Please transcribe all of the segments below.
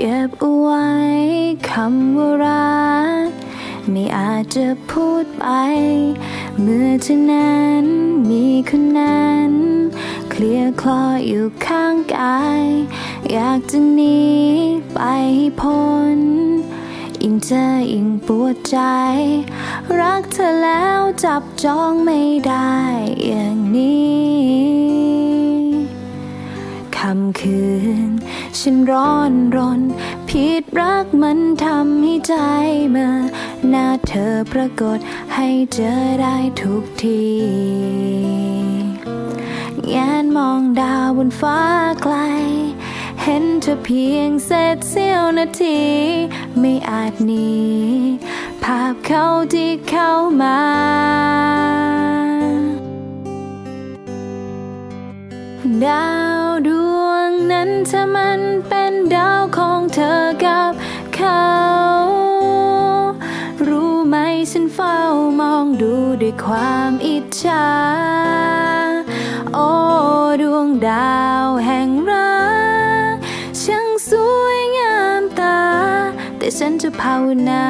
ก็บเอาไว้คำว่ารัก ไม่อาจจะพูดไป เมื่อเธอนั้นมีคนนั้น เคลียร์คลออยู่ข้างกาย อยากจะหนีไปให้พ้นยิ่งเจอยิ่งปวดใจ รักเธอแล้วจับจองไม่ได้อย่างนี้ำคืน ฉันร้อนรน ผิดรักมันทำให้ใจเมื่อหน้าเธอปรากฏให้เจอได้ทุกทีแงนมองดาวบนฟ้าไกล เห็นเธอเพียงเศษเสี้ยวนาที ไม่อาจหนีภาพเขาที่เข้ามา ถ้ามันเป็นดาวของเธอกับเขา รู้ไหมฉันเฝ้ามองดูด้วยความอิจฉา โอ้ดวงดาวแห่งรักช่างสวยงามตา แต่ฉันจะภาวนา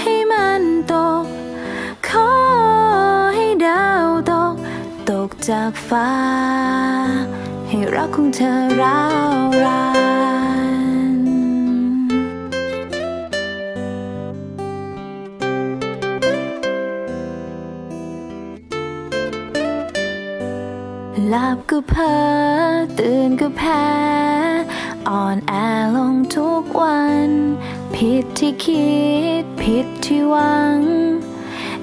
ให้มันตก ขอให้ดาวตก ตกจากฟ้า ให้รักของเธอร้าวรานหลับก็เพ้อตื่นก็แพ้อ่อนแอลงทุกวัน ผิดที่คิด ผิดที่หวัง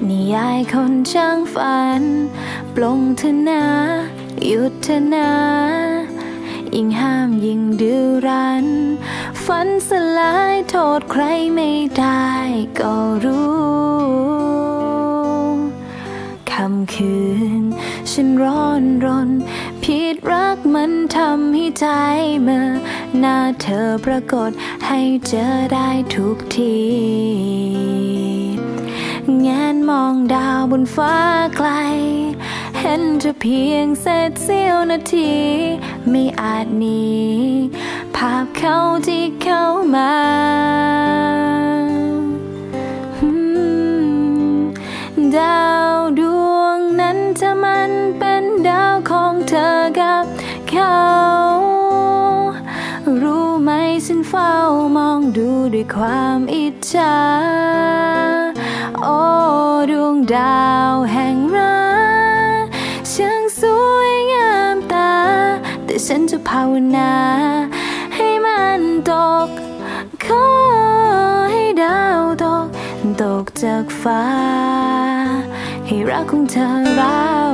นิยายคนช่างฝัน ปลงเธอนาหยุดเธอนา ยิ่งห้ามยิ่งดื้อรั้น ฝันสลายโทษใครไม่ได้ก็รู้ คำคืน ฉันร้อนรน ผิดรักมันทำให้ใจเมื่อหน้าเธอปรากฏให้เจอได้ทุกทีงานมองดาวบนฟ้าไกล เห็นเธอเพียงเศษเสี้ยวนาที ไม่อาจหนีภาพเขาที่เข้ามาดาวดวงนั้นถ้ามันเป็นดาวของเธอกับเขา รู้ไหมฉันเฝ้ามองดูด้วยความอิจฉา โอ้ดวงดาว แต่ฉันจะภาวนา ให้มันตก ขอให้ดาวตก ตกจากฟ้า ให้รักของเธอร้าวรา